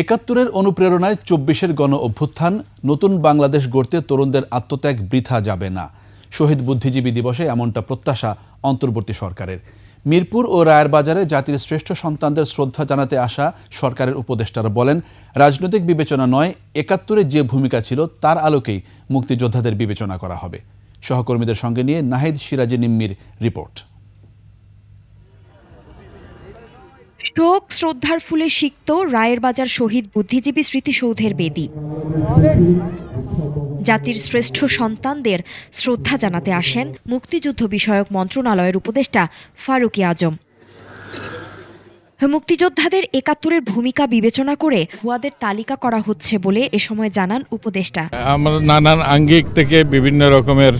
একাত্তরের অনুপ্রেরণায় চব্বিশের গণ অভ্যুত্থান, নতুন বাংলাদেশ গড়তে তরুণদের আত্মত্যাগ বৃথা যাবে না। শহীদ বুদ্ধিজীবী দিবসে এমনটা প্রত্যাশা অন্তর্বর্তী সরকারের। মিরপুর ও রায়ের বাজারে জাতির শ্রেষ্ঠ সন্তানদের শ্রদ্ধা জানাতে আসা সরকারের উপদেষ্টারা বলেন, রাজনৈতিক বিবেচনা নয় একাত্তরের যে ভূমিকা ছিল তার আলোকেই মুক্তিযোদ্ধাদের বিবেচনা করা হবে। সহকর্মীদের সঙ্গে নিয়ে নাহিদ সিরাজি নিম্মির রিপোর্ট। শোক শ্রদ্ধার ফুলে সিক্ত, রায়ের বাজার শহীদ বুদ্ধিজীবী স্মৃতিসৌধের বেদি। জাতির শ্রেষ্ঠ সন্তানদের শ্রদ্ধা জানাতে আসেন মুক্তিযুদ্ধ বিষয়ক মন্ত্রণালয়ের উপদেষ্টা ফারুকি আজম। মুক্তিযোদ্ধাদের একাত্তরের ভূমিকা বিবেচনা করে ভুয়াদের তালিকা করা হচ্ছে বলে এ সময় জানান উপদেষ্টা। আমার নানান আঙ্গিক থেকে বিভিন্ন রকমের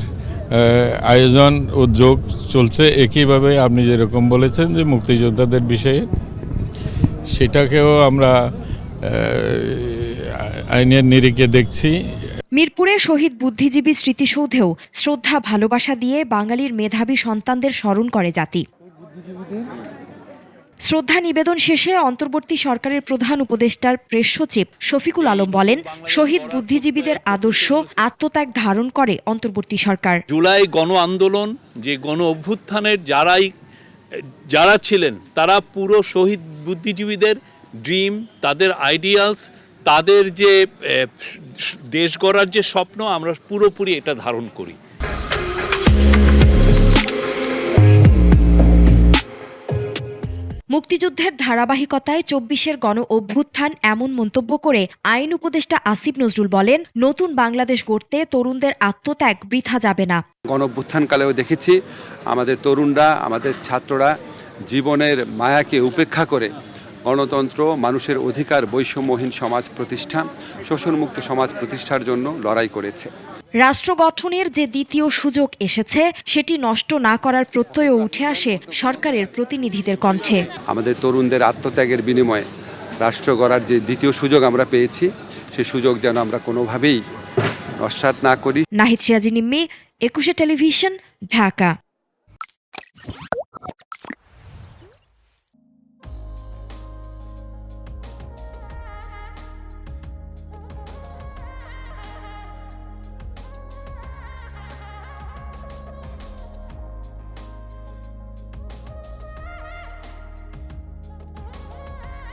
আয়োজন, উদ্যোগ চলছে। একইভাবে আপনি যেরকম বলেছেন যে মুক্তিযোদ্ধাদের বিষয়ে সেটাকেও আমরা আইনের নিরিখে দেখছি। মিরপুরে শহীদ বুদ্ধিজীবী স্মৃতিসৌধেও শ্রদ্ধা ভালোবাসা দিয়ে বাঙালির মেধাবী সন্তানদের স্মরণ করে জাতি। শ্রদ্ধা নিবেদন শেষে অন্তর্বর্তী সরকারের প্রধান উপদেষ্টার প্রেস সচিব শফিকুল আলম বলেন শহীদ বুদ্ধিজীবীদের আদর্শ আত্মত্যাগ ধারণ করে অন্তর্বর্তী সরকার। জুলাই গণ আন্দোলন যে গণ অভ্যুত্থানের যারাই যারা ছিলেন, তারা পুরো শহীদ বুদ্ধিজীবীদের ড্রিম তাদের আইডিয়ালস তাদের যে দেশ গড়ার যে স্বপ্ন, আমরা পুরোপুরি এটা ধারণ করি। মুক্তিযুদ্ধের ধারাবাহিকতায় চব্বিশের গণ অভ্যুত্থান এমন মন্তব্য করে আইন উপদেষ্টা আসিফ নজরুল বলেন, নতুন বাংলাদেশ গড়তে তরুণদের আত্মত্যাগ বৃথা যাবে না। গণ গণঅভ্যুত্থানকালেও দেখেছি আমাদের তরুণরা, আমাদের ছাত্ররা জীবনের মায়াকে উপেক্ষা করে গণতন্ত্র, মানুষের অধিকার বৈষম্যহীন সমাজ প্রতিষ্ঠা, শোষণমুক্ত সমাজ প্রতিষ্ঠার জন্য লড়াই করেছে। রাষ্ট্র গঠনের যে দ্বিতীয় সুযোগ এসেছে সেটি নষ্ট না করার প্রত্যয়ও উঠে আসে সরকারের প্রতিনিধিদের কণ্ঠে। আমাদের তরুণদের আত্মত্যাগের বিনিময়ে রাষ্ট্র গড়ার যে দ্বিতীয় সুযোগ আমরা পেয়েছি সেই সুযোগ যেন আমরা কোনোভাবেই নস্বাত না করি। নাহিদ সিরাজি নিম্মি একুশে টেলিভিশন ঢাকা।